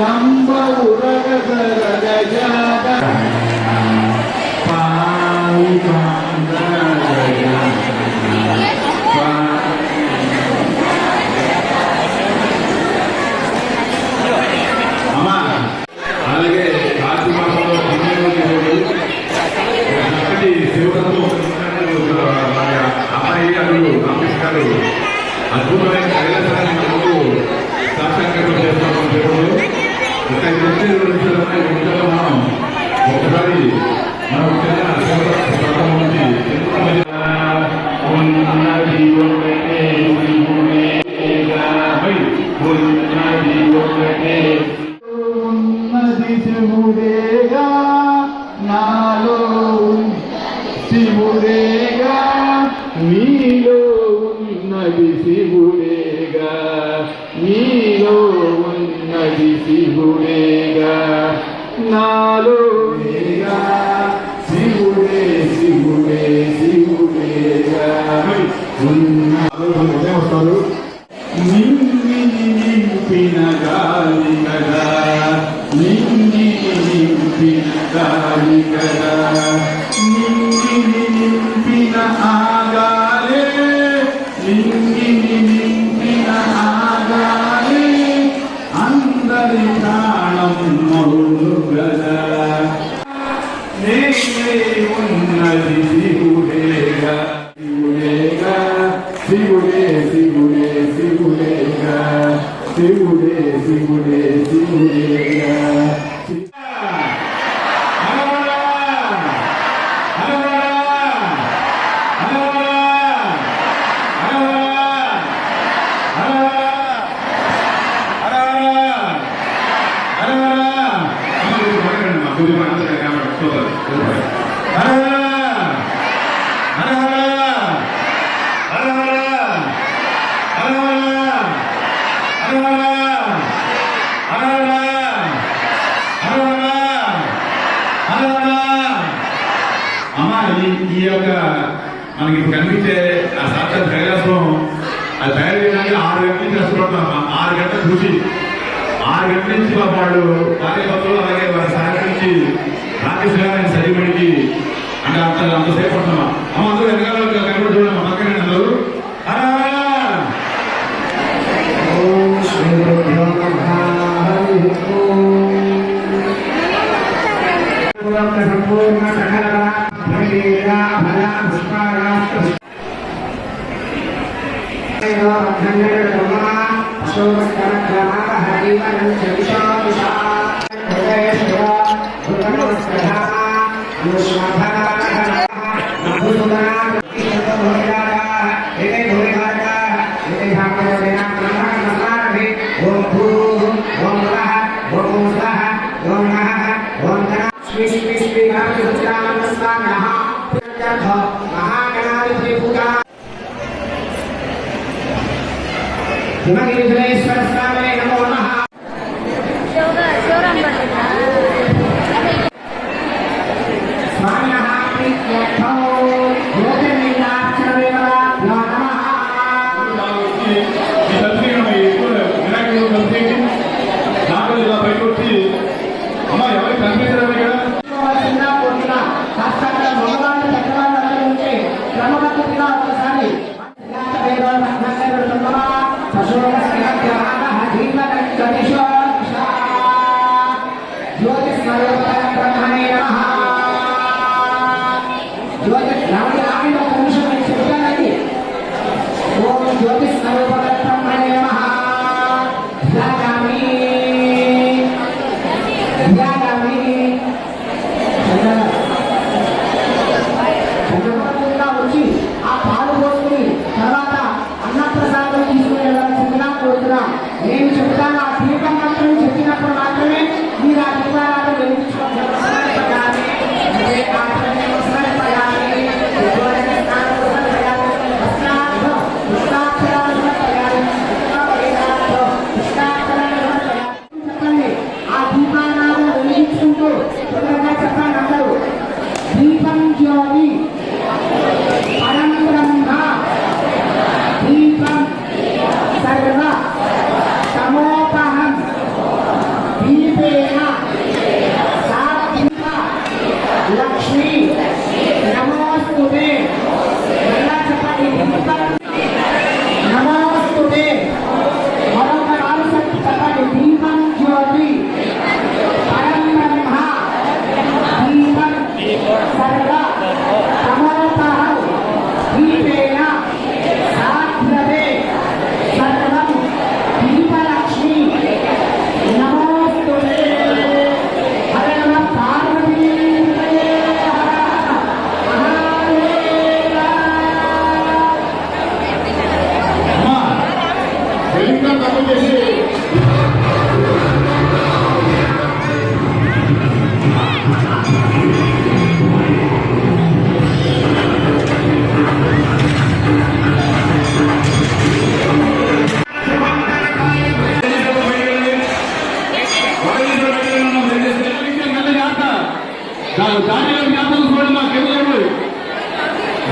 Bye. decidir نيني والنادي في وهيها అమ్మా ఈ యొక్క మనకి ఇప్పుడు కనిపించే ఆ సాక్షాత్ కైలాసం అది తయారు చేయడానికి ఆరు గంటల నుంచి ఆరు గంటల కృషి ఆరు గంటల నుంచి వాళ్ళు కార్యకర్తలు అలాగే వారి वर्धनर्मा अशोकर्मा हरिवरं चविशाविशा श्री श्री श्री रामकृष्णानंद स्वामी नमः। महागणाधिपति पूजा హిమగిరిధరేశ్వర స్వామి నమో. జ్యోతిష్ అనే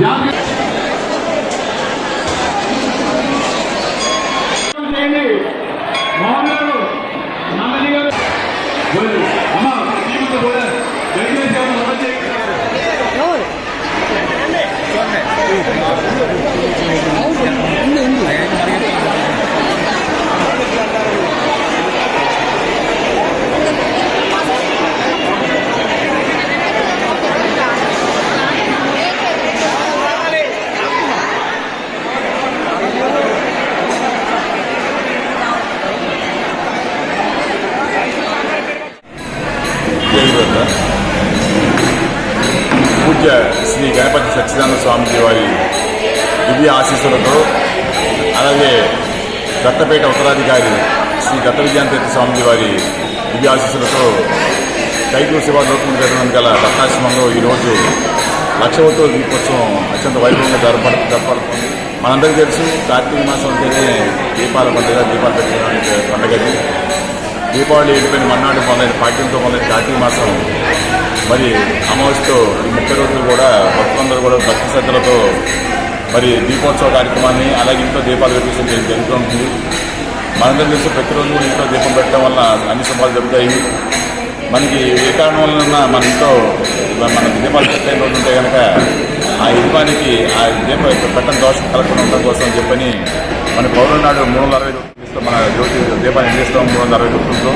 Ja. పూజ్య శ్రీ గణపతి సత్యనారాయణ స్వామిజీ వారి దివ్య ఆశీస్సులతో అలాగే దత్తపేట ఉత్తరాధికారి శ్రీ దత్త విజయాంతీర్థ స్వామిజీ వారి దివ్య ఆశీస్సులతో కైకూరు శివ లోకముడి జరగడం గల దత్తాశ్రమంలో ఈరోజు లక్షవతో దీపోత్సవం అత్యంత వైభవంగా జరపడ జరపడుతుంది మనందరికీ తెలుసు కార్తీక మాసం అంటేనే దీపాల పండుగ దీపాలు పెట్టుకోవడానికి పండుగది. దీపావళి వెళ్ళిపోయిన మన్నాడు మొదలైన పాఠ్యంతో మొదలైన కార్తీక మాసం మరి అమావాస్యతో ఈ ముప్పై రోజులు కూడా భక్తులందరూ కూడా భక్తి శ్రద్ధలతో మరి దీపోత్సవ కార్యక్రమాన్ని అలాగే ఇంట్లో దీపాలు పెట్టేసి జరుగుతూ ఉంటుంది. మనందరం తెలుసు ప్రతిరోజు కూడా ఇంట్లో దీపం పెట్టడం వల్ల అన్ని శుభాలు జరుగుతాయి. మనకి ఏ కారణం వలన మన ఇంట్లో మన దీపాలు పెట్టే రోజు ఉంటే కనుక ఆ యజమానికి ఆ దీప పెట్టడం దోషం కలగకుండా ఉండడం కోసం అని చెప్పని మన పౌరుల నాడు మూడు వందల అరవై రూపాయలు మన జ్యోతి దీపాన్ని అందిస్తాం మూడు వందల అరవై రూపాయలతో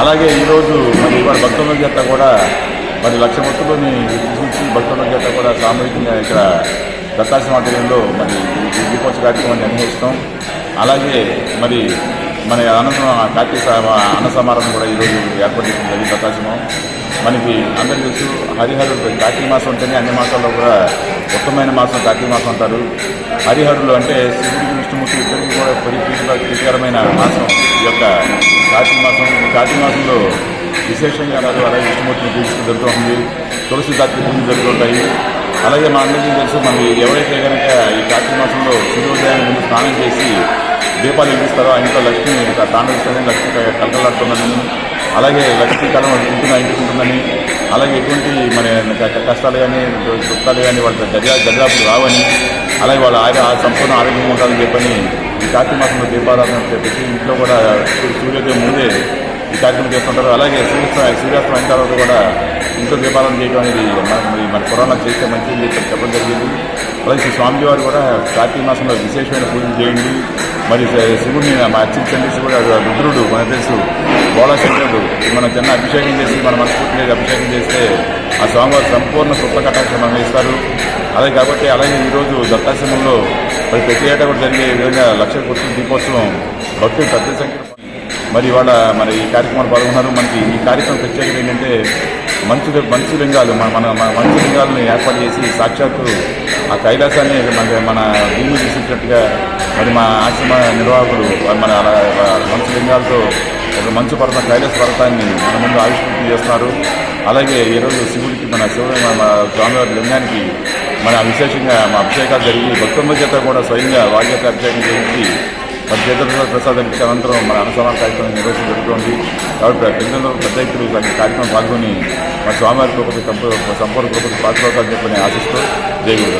అలాగే ఈరోజు మరి వారి భక్తుల చేత కూడా మరి లక్ష భక్తులని విభజించి భక్తుల చేత కూడా సామూహికంగా ఇక్కడ దత్తాశ్రమ ఆధ్వర్యంలో మరి ఈ దీపోత్సవ కార్యక్రమాన్ని నిర్వహిస్తాం. అలాగే మరి మన అనంతరం కార్తీక అన్న సమారంభం కూడా ఈరోజు ఏర్పాటు చేసిన జరిగింది దత్తాశ్రమం. మనకి అందరికీ తెలుసు హరిహరుడు కార్తీక మాసం అంటేనే అన్ని మాసాల్లో కూడా ఉత్తమమైన మాసం కార్తీక మాసం అంటారు. హరిహరులు అంటే శివుడికి విష్ణుమూర్తి కూడా ప్రీతికరమైన మాసం ఈ యొక్క కార్తీక మాసం ఈ కార్తీక మాసంలో విశేషంగా నాడు అలాగే విష్ణుమూర్తిని పూజించడం జరుగుతుంది తులసి దాత్రి పూజలు జరుగుతుంటాయి అలాగే మా అందరికీ తెలుసు మనం ఎవరైతే కనుక ఈ కార్తీక మాసంలో సూర్యోదయాన్ని ముందు స్నానం చేసి దీపాలు వెలిగిస్తారో ఆ ఇంట్లో లక్ష్మి తాండవిస్తుందని లక్ష్మి కలకలాడుతుందని అలాగే లక్ష్మీ కళ ఉంటుందని ఇంటికి అలాగే ఎటువంటి మన కష్టాలు కానీ దుఃఖాలు కానీ వాళ్ళ దర్యా దర్యాపులు రావని అలాగే వాళ్ళ ఆరోగ్య సంపూర్ణ ఆరోగ్యంగా ఉండాలని చెప్పని కార్తీక మాసంలో దీపారాధన పెట్టి ఇంట్లో కూడా సూర్యోదయం ముందే ఈ కార్యక్రమం చేస్తుంటారు. అలాగే సూర్య సూర్యాస్తం అయిన తర్వాత కూడా ఇంట్లో దీపాలను చేయడం అనేది మన మరి మన పురాణం చేస్తే మంచిది చెప్పి చెప్పడం జరిగింది. అలాగే శ్రీ స్వామిజీ వారు కూడా కార్తీక మాసంలో విశేషమైన పూజలు చేయండి. మరి శివుడిని మా అర్చించండి శివుడు రుద్రుడు మనకు తెలుసు బోళాశంకరుడు మన జన అభిషేకం చేసి మన మనస్ఫూర్తిగా అభిషేకం చేస్తే ఆ స్వామివారు సంపూర్ణ కృప కటాక్షం మనం ఇస్తారు అదే కాబట్టి అలాగే ఈరోజు దత్తాశ్రమంలో మరి ప్రతి ఏటా కూడా జరిగే విధంగా లక్ష కొట్టు దీపోత్సవం భక్తులు పెద్ద సంఖ్యలో మరి ఇవాళ మరి ఈ కార్యక్రమాలు పాల్గొన్నారు. మనకి ఈ కార్యక్రమం ప్రత్యేకత ఏంటంటే మంచు మంచు లింగాలు మన మన మన మంచు లింగాలను ఏర్పాటు చేసి సాక్షాత్తు ఆ కైలాసాన్ని మన మన భూమి తీసుకున్నట్టుగా మరి మా ఆశ్రమ నిర్వాహకులు మన మంచు లింగాలతో ఒక మంచు పర్వతం కైలాస పర్వతాన్ని మన ముందు ఆవిష్కృతి చేస్తున్నారు. అలాగే ఈరోజు శివుడికి మన శివుడు మన స్వామివారి లింగానికి మన విశేషంగా మా అభిషేకాలు జరిగి భక్తుల చేత కూడా స్వయంగా వాళ్ళ చేత అభిషేకం చేయించి మరి చేతుల ప్రసాదం ఇచ్చే అనంతరం మన అనుసరణ కార్యక్రమం నిర్వహించడం జరుగుతుంది. కాబట్టి ప్రజలందరూ పెద్ద ఎత్తున కార్యక్రమం పాల్గొని మన స్వామివారి కృపకు సంపూర్ణ సంపూర్ణ కృపకు పాత్రవుతారని చెప్పని ఆశిస్తూ దేవుడు